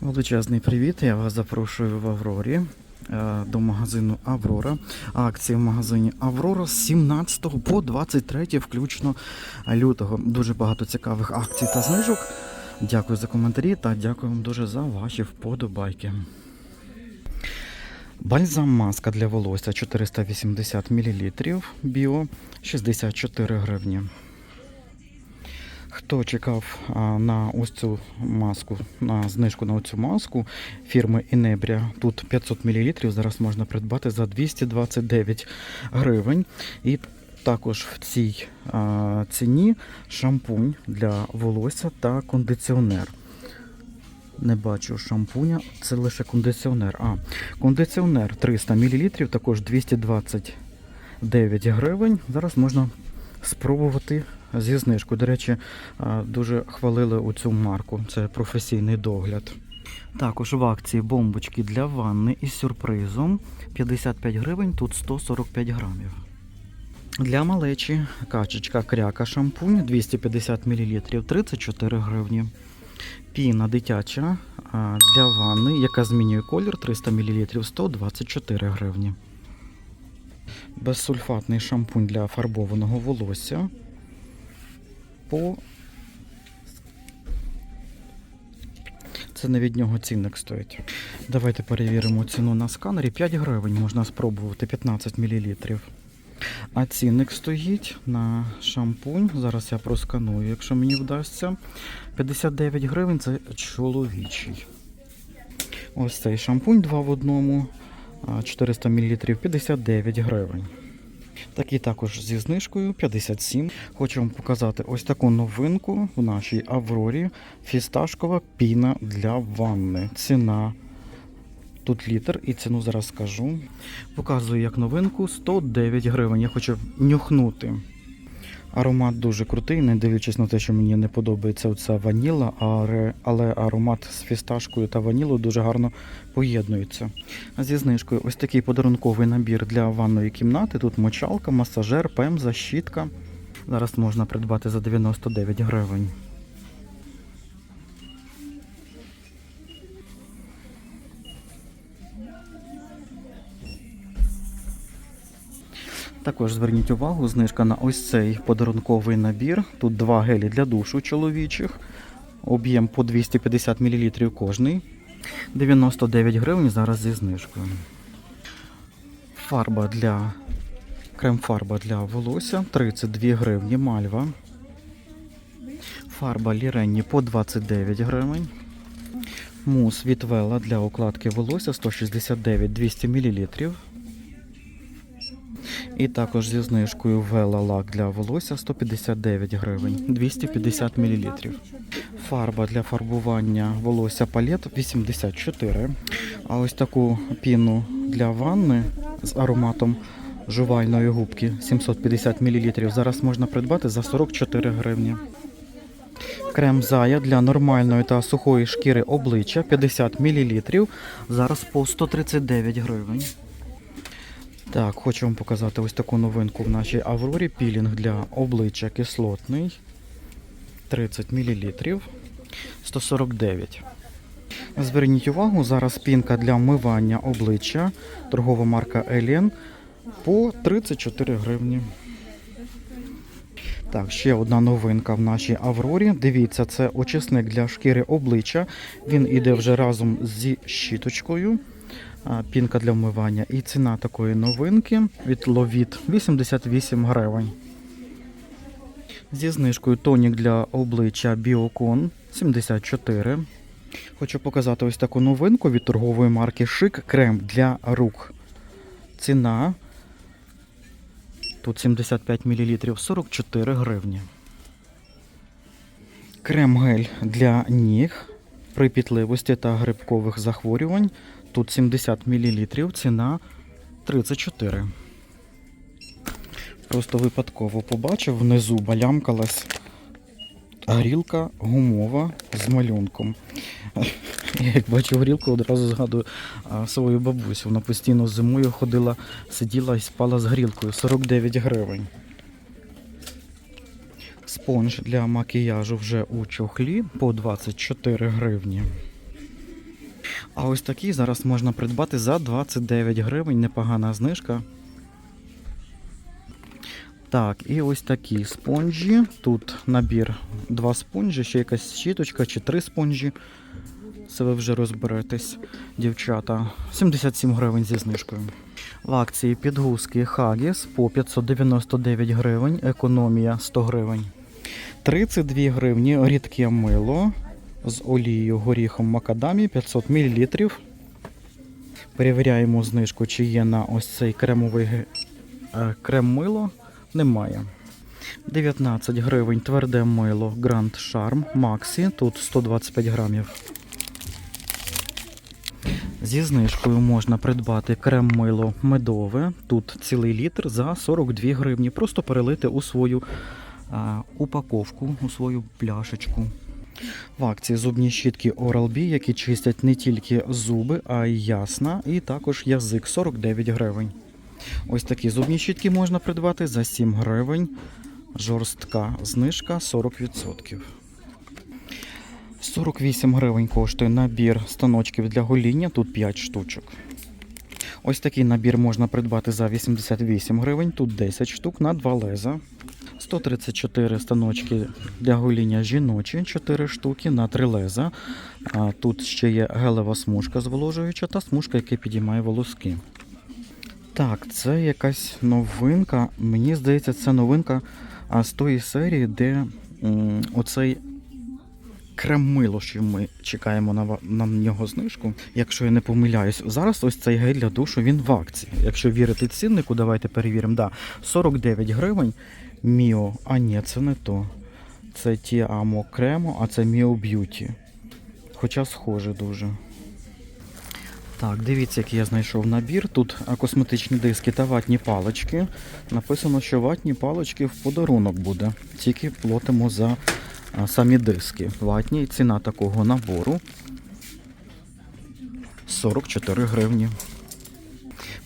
Величезний привіт! Я вас запрошую в Аврорі е, до магазину Аврора. Акції в магазині Аврора з 17 по 23 включно лютого. Дуже багато цікавих акцій та знижок. Дякую за коментарі та дякую вам дуже за ваші вподобайки. Бальзам маска для волосся 480 мл біо 64 гривні. Хто чекав на ось цю маску, на знижку на цю маску фірми Інебря, тут 500 мл, зараз можна придбати за 229 гривень. І також в цій а, ціні шампунь для волосся та кондиціонер. Не бачу шампуня, це лише кондиціонер. А, кондиціонер 300 мл, також 229 гривень. Зараз можна спробувати зі знижкою. До речі, дуже хвалили у цю марку. Це професійний догляд. Також в акції бомбочки для ванни із сюрпризом 55 гривень, тут 145 грамів. Для малечі качечка кряка шампунь 250 мл 34 гривні. Піна дитяча для ванни, яка змінює колір 300 мл 124 гривні. Безсульфатний шампунь для фарбованого волосся по. Це не від нього цінник стоїть. Давайте перевіримо ціну на сканері. 5 гривень можна спробувати 15 мл. А цінник стоїть на шампунь. Зараз я просканую, якщо мені вдасться. 59 гривень це чоловічий. Ось цей шампунь 2 в одному. 400 мл 59 гривень. Такий також зі знижкою 57. Хочу вам показати ось таку новинку в нашій Аврорі. Фісташкова піна для ванни. Ціна. Тут літр і ціну зараз скажу. Показую як новинку 109 гривень. Я хочу нюхнути. Аромат дуже крутий, не дивлячись на те, що мені не подобається оця ваніла, але, аромат з фісташкою та ванілою дуже гарно поєднується. Зі знижкою ось такий подарунковий набір для ванної кімнати. Тут мочалка, масажер, пемза, щітка. Зараз можна придбати за 99 гривень. Також зверніть увагу, знижка на ось цей подарунковий набір. Тут два гелі для душу чоловічих. Об'єм по 250 мл кожний. 99 гривень зараз зі знижкою. Фарба для крем-фарба для волосся 32 гривні мальва. Фарба Ліренні по 29 гривень. Мус від Вела для укладки волосся 169 200 мл. І також зі знижкою Вела лак для волосся 159 гривень 250 мл. Фарба для фарбування волосся палет 84. А ось таку піну для ванни з ароматом жувальної губки 750 мл. Зараз можна придбати за 44 гривні. Крем Зая для нормальної та сухої шкіри обличчя 50 мл. Зараз по 139 гривень. Так, хочу вам показати ось таку новинку в нашій Аврорі. Пілінг для обличчя кислотний. 30 мл. 149. Зверніть увагу, зараз пінка для вмивання обличчя. Торгова марка Елен по 34 гривні. Так, ще одна новинка в нашій Аврорі. Дивіться, це очисник для шкіри обличчя. Він іде вже разом зі щіточкою. Пінка для вмивання. І ціна такої новинки від Ловіт 88 гривень. Зі знижкою тонік для обличчя Біокон 74. Хочу показати ось таку новинку від торгової марки Шик крем для рук. Ціна тут 75 мл 44 гривні. Крем-гель для ніг при пітливості та грибкових захворювань. Тут 70 мл, ціна 34. Просто випадково побачив, внизу балямкалась грілка гумова з малюнком. Я як бачу грілку, одразу згадую свою бабусю. Вона постійно зимою ходила, сиділа і спала з грілкою 49 гривень. Спонж для макіяжу вже у чохлі по 24 гривні. А ось такий зараз можна придбати за 29 гривень, непогана знижка. Так, і ось такі спонжі. Тут набір два спонжі, ще якась щіточка чи три спонжі. Це ви вже розберетесь, дівчата. 77 гривень зі знижкою. В акції підгузки Хагіс по 599 гривень, економія 100 гривень. 32 гривні рідке мило з олією горіхом макадамі 500 мл. Перевіряємо знижку, чи є на ось цей кремовий е, крем мило. Немає. 19 гривень тверде мило Grand Charm Maxi. Тут 125 грамів. Зі знижкою можна придбати крем-мило медове. Тут цілий літр за 42 гривні. Просто перелити у свою а, упаковку, у свою пляшечку. В акції зубні щітки Oral-B, які чистять не тільки зуби, а й ясна, і також язик 49 гривень. Ось такі зубні щітки можна придбати за 7 гривень. Жорстка знижка 40%. 48 гривень коштує набір станочків для гоління, тут 5 штучок. Ось такий набір можна придбати за 88 гривень, тут 10 штук на 2 леза. 134 станочки для гоління жіночі, 4 штуки на 3 леза. Тут ще є гелева смужка зволожуюча та смужка, яка підіймає волоски. Так, це якась новинка. Мені здається, це новинка з тої серії, де оцей крем-мило, що ми чекаємо на, на нього знижку. Якщо я не помиляюсь, зараз ось цей гель для душу він в акції. Якщо вірити ціннику, давайте перевіримо. Да, 49 гривень. Міо, а ні, це не то. Це Тіамо Кремо, а це Міо Б'юті. Хоча схоже дуже. Так, дивіться, який я знайшов набір. Тут косметичні диски та ватні палички. Написано, що ватні палички в подарунок буде. Тільки платимо за самі диски. Ватні. Ціна такого набору 44 гривні.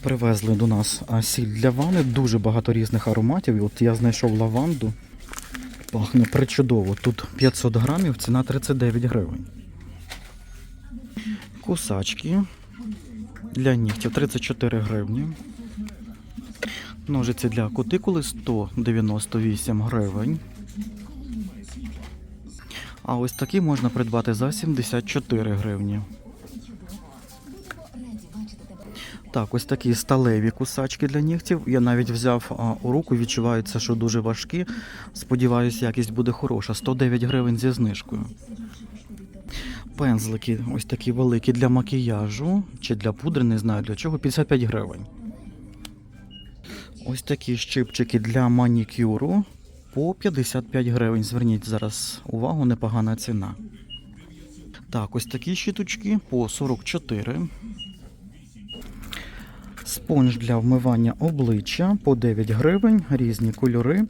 Привезли до нас сіль для вани. Дуже багато різних ароматів. От я знайшов лаванду. Пахне причудово. Тут 500 грамів, ціна 39 гривень. Кусачки для нігтів 34 гривні. Ножиці для кутикули 198 гривень. А ось такі можна придбати за 74 гривні. Так, ось такі сталеві кусачки для нігтів. Я навіть взяв у руку, відчувається, що дуже важкі. Сподіваюсь, якість буде хороша. 109 гривень зі знижкою. Пензлики ось такі великі для макіяжу чи для пудри, не знаю для чого, 55 гривень. Ось такі щипчики для манікюру по 55 гривень. Зверніть зараз увагу, непогана ціна. Так, ось такі щіточки по 44. Спонж для вмивання обличчя по 9 гривень, різні кольори.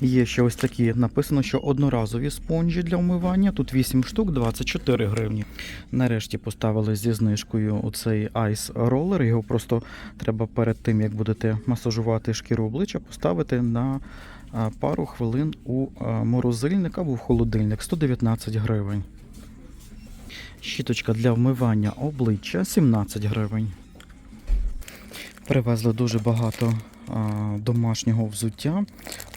Є ще ось такі, написано, що одноразові спонжі для вмивання. Тут 8 штук, 24 гривні. Нарешті поставили зі знижкою оцей айс ролер. Його просто треба перед тим, як будете масажувати шкіру обличчя, поставити на пару хвилин у морозильник або в холодильник 119 гривень. Щіточка для вмивання обличчя 17 гривень. Привезли дуже багато а, домашнього взуття.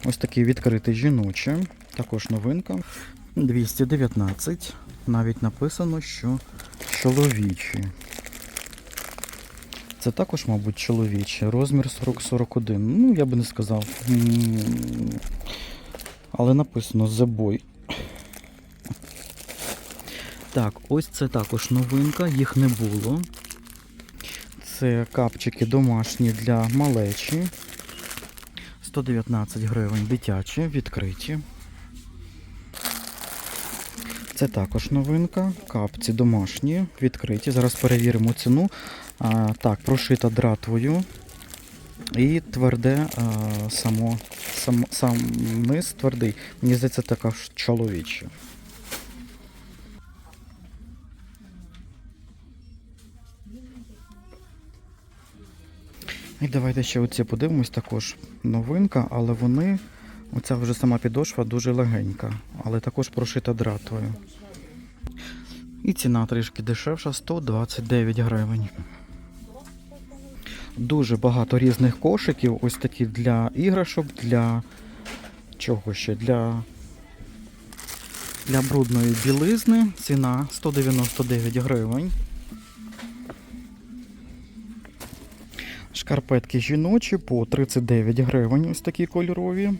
Ось такий відкритий жіноче. Також новинка. 219. Навіть написано, що чоловічі. Це також, мабуть, чоловічі. Розмір 40-41. Ну, я би не сказав. Але написано The. Так, ось це також новинка, їх не було. Це капчики домашні для малечі. 119 гривень дитячі, відкриті. Це також новинка. Капці домашні, відкриті. Зараз перевіримо ціну. А, так, прошита дратвою. І тверде а, само, сам, сам низ твердий. Мені здається, також чоловіче. І давайте ще оці подивимось також новинка, але вони, оця вже сама підошва дуже легенька, але також прошита дратвою. І ціна трішки дешевша 129 гривень. Дуже багато різних кошиків, ось такі для іграшок, для чого ще? Для, для брудної білизни. Ціна 199 гривень. Шкарпетки жіночі по 39 гривень, ось такі кольорові.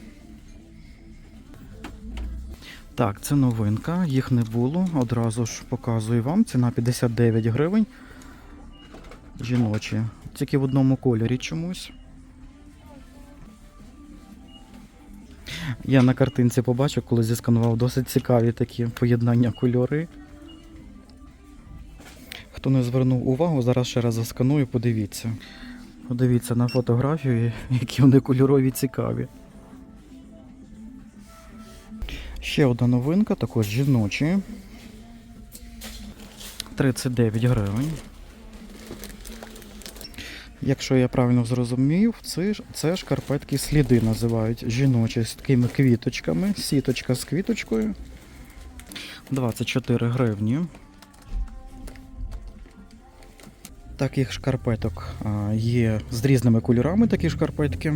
Так, це новинка, їх не було. Одразу ж показую вам. Ціна 59 гривень. Жіночі. Тільки в одному кольорі чомусь. Я на картинці побачив, коли зісканував досить цікаві такі поєднання кольори. Хто не звернув увагу, зараз ще раз засканую, подивіться. Подивіться на фотографію, які вони кольорові цікаві. Ще одна новинка, також жіночі. 39 гривень. Якщо я правильно зрозумів, це, це шкарпетки сліди називають жіночі з такими квіточками. Сіточка з квіточкою. 24 гривні. Таких шкарпеток є з різними кольорами такі шкарпетки.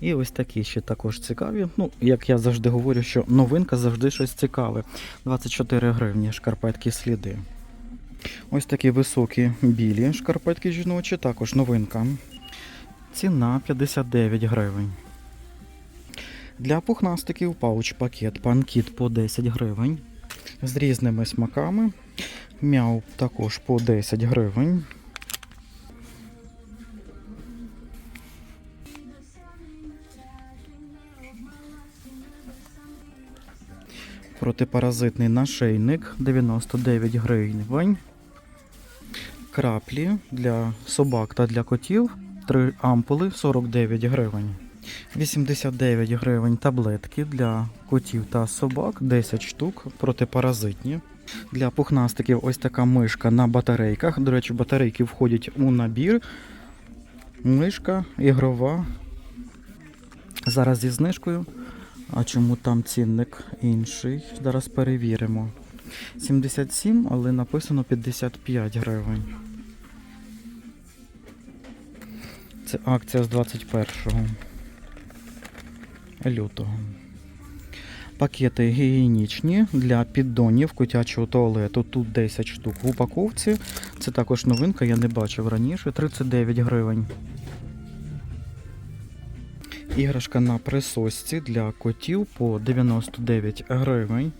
І ось такі ще також цікаві. Ну, як я завжди говорю, що новинка завжди щось цікаве. 24 гривні шкарпетки сліди. Ось такі високі білі шкарпетки жіночі, також новинка. Ціна 59 гривень. Для пухнастиків пауч-пакет панкіт по 10 гривень. З різними смаками. Мяу також по 10 гривень. Протипаразитний нашийник 99 гривень. Краплі для собак та для котів 3 ампули 49 гривень. 89 гривень таблетки для котів та собак 10 штук протипаразитні. Для пухнастиків ось така мишка на батарейках. До речі, батарейки входять у набір. Мишка ігрова. Зараз зі знижкою. А чому там цінник інший? Зараз перевіримо. 77, але написано 55 гривень. Це акція з 21 лютого. Пакети гігієнічні для піддонів котячого туалету. Тут 10 штук в упаковці. Це також новинка, я не бачив раніше. 39 гривень. Іграшка на присосці для котів по 99 гривень.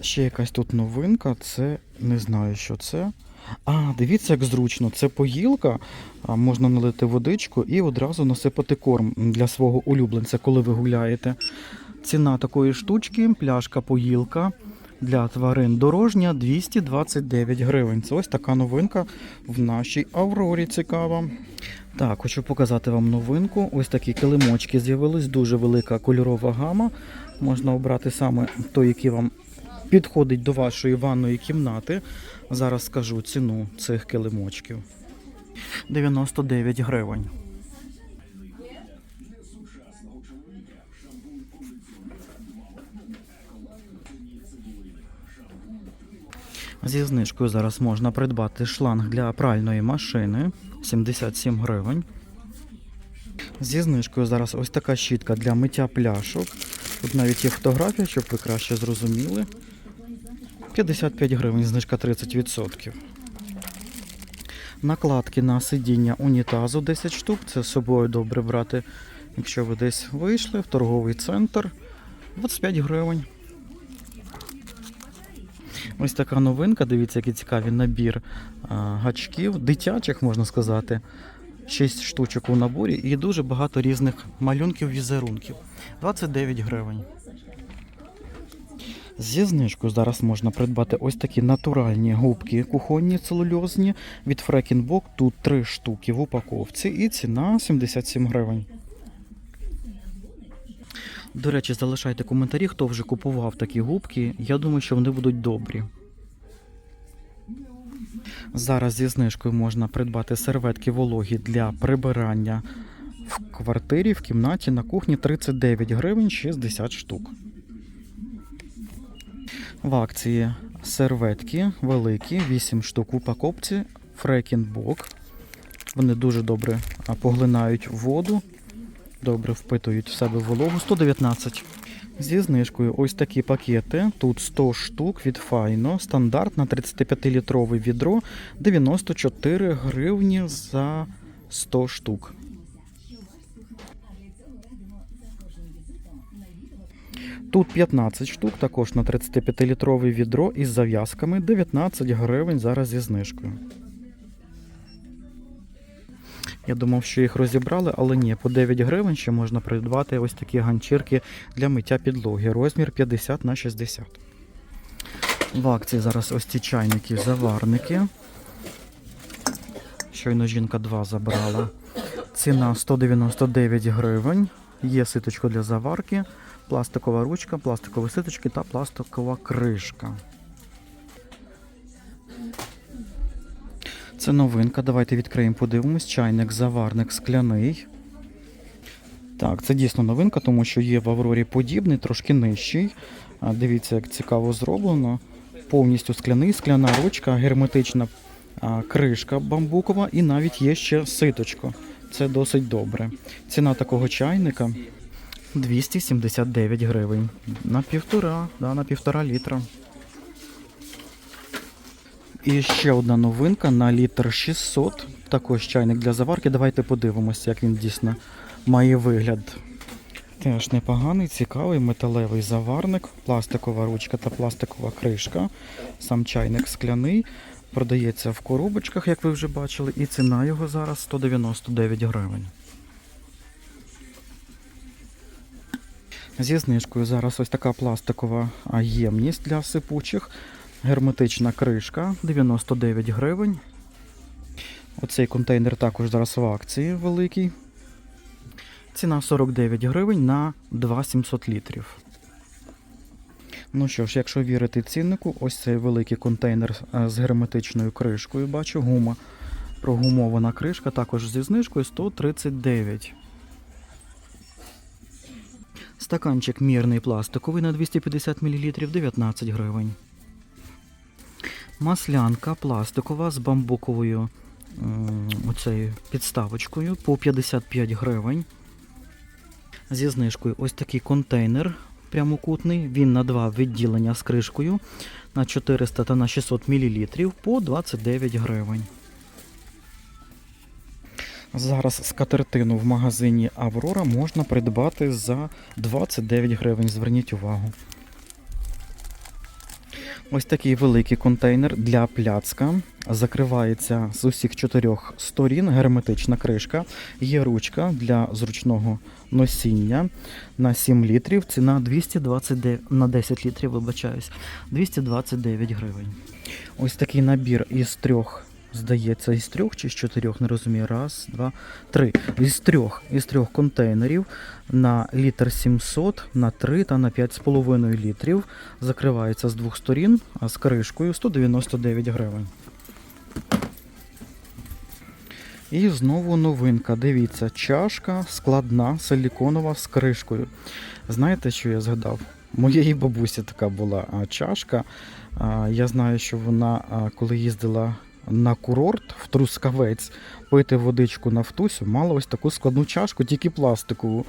Ще якась тут новинка, це не знаю, що це. А, дивіться, як зручно. Це поїлка, можна налити водичку і одразу насипати корм для свого улюбленця, коли ви гуляєте. Ціна такої штучки, пляшка поїлка для тварин дорожня 229 гривень. Це ось така новинка в нашій Аврорі цікава. Так, хочу показати вам новинку. Ось такі килимочки з'явились, дуже велика кольорова гама. Можна обрати саме той, який вам підходить до вашої ванної кімнати. Зараз скажу ціну цих килимочків. 99 гривень. Зі знижкою зараз можна придбати шланг для пральної машини 77 гривень. Зі знижкою зараз ось така щітка для миття пляшок. Тут навіть є фотографія, щоб ви краще зрозуміли. 55 гривень, знижка 30%. Накладки на сидіння унітазу 10 штук. Це з собою добре брати, якщо ви десь вийшли в торговий центр. 25 гривень. Ось така новинка. Дивіться, який цікавий набір гачків, дитячих, можна сказати. 6 штучок у наборі і дуже багато різних малюнків візерунків. 29 гривень. Зі знижкою зараз можна придбати ось такі натуральні губки кухонні целульозні від Фрекінбок. Тут 3 штуки в упаковці і ціна 77 гривень. До речі, залишайте коментарі, хто вже купував такі губки. Я думаю, що вони будуть добрі. Зараз зі знижкою можна придбати серветки вологі для прибирання В квартирі, в кімнаті, на кухні 39 гривень 60 штук. В акції серветки великі, 8 штук у упаковці, фрекінбок. Вони дуже добре поглинають воду, добре впитують в себе вологу. 119. Зі знижкою ось такі пакети. Тут 100 штук від Файно. Стандарт на 35-літрове відро 94 гривні за 100 штук. Тут 15 штук, також на 35-літрове відро із зав'язками 19 гривень зараз зі знижкою. Я думав, що їх розібрали, але ні, по 9 гривень ще можна придбати ось такі ганчірки для миття підлоги. Розмір 50 на 60. В акції зараз ось ці чайники, заварники. Щойно жінка 2 забрала. Ціна 199 гривень. Є ситочко для заварки, пластикова ручка, пластикові ситочки та пластикова кришка. Це новинка. Давайте відкриємо, подивимось. Чайник, заварник скляний. Так, це дійсно новинка, тому що є в Аврорі подібний, трошки нижчий. Дивіться, як цікаво зроблено. Повністю скляний, скляна ручка, герметична кришка бамбукова і навіть є ще ситочко. Це досить добре. Ціна такого чайника 279 гривень. На півтора, да, на півтора літра. І ще одна новинка на літр 600. Також чайник для заварки. Давайте подивимося, як він дійсно має вигляд. Теж непоганий, цікавий металевий заварник, пластикова ручка та пластикова кришка. Сам чайник скляний. Продається в коробочках, як ви вже бачили, і ціна його зараз 199 гривень. Зі знижкою зараз ось така пластикова ємність для сипучих. Герметична кришка 99 гривень. Оцей контейнер також зараз в акції великий. Ціна 49 гривень на 2700 літрів. Ну що ж, якщо вірити ціннику, ось цей великий контейнер е, з герметичною кришкою, бачу, гума. Прогумована кришка, також зі знижкою 139. Стаканчик мірний пластиковий на 250 мл 19 гривень. Маслянка пластикова з бамбуковою оцею підставочкою по 55 гривень. Зі знижкою ось такий контейнер прямокутний. Він на два відділення з кришкою на 400 та на 600 мл по 29 гривень. Зараз скатертину в магазині Аврора можна придбати за 29 гривень. Зверніть увагу. Ось такий великий контейнер для пляцка. Закривається з усіх чотирьох сторін, герметична кришка. Є ручка для зручного носіння на 7 літрів. Ціна 229 на 10 літрів, вибачаюсь, 229 гривень. Ось такий набір із трьох. Здається, із трьох чи з чотирьох, не розумію. Раз, два, три. Із трьох, із трьох контейнерів на літр 700, на 3 та на 5,5 літрів. Закривається з двох сторін, а з кришкою 199 гривень. І знову новинка. Дивіться, чашка складна, силіконова з кришкою. Знаєте, що я згадав? Моєї бабусі така була чашка. Я знаю, що вона, коли їздила на курорт в Трускавець пити водичку на втусю, мала ось таку складну чашку, тільки пластикову.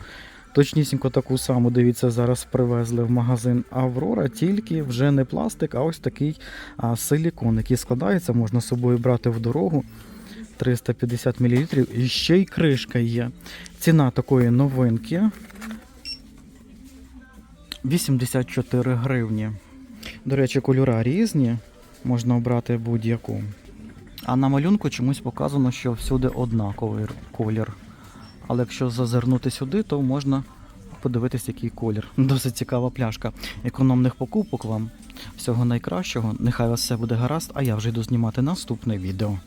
Точнісінько таку саму, дивіться, зараз привезли в магазин Аврора, тільки вже не пластик, а ось такий а, силікон, який складається, можна з собою брати в дорогу. 350 мл. І ще й кришка є. Ціна такої новинки 84 гривні. До речі, кольора різні, можна обрати будь-яку. А на малюнку чомусь показано, що всюди однаковий колір. Але якщо зазирнути сюди, то можна подивитись, який колір. Досить цікава пляшка. Економних покупок вам. Всього найкращого. Нехай вас все буде гаразд, а я вже йду знімати наступне відео.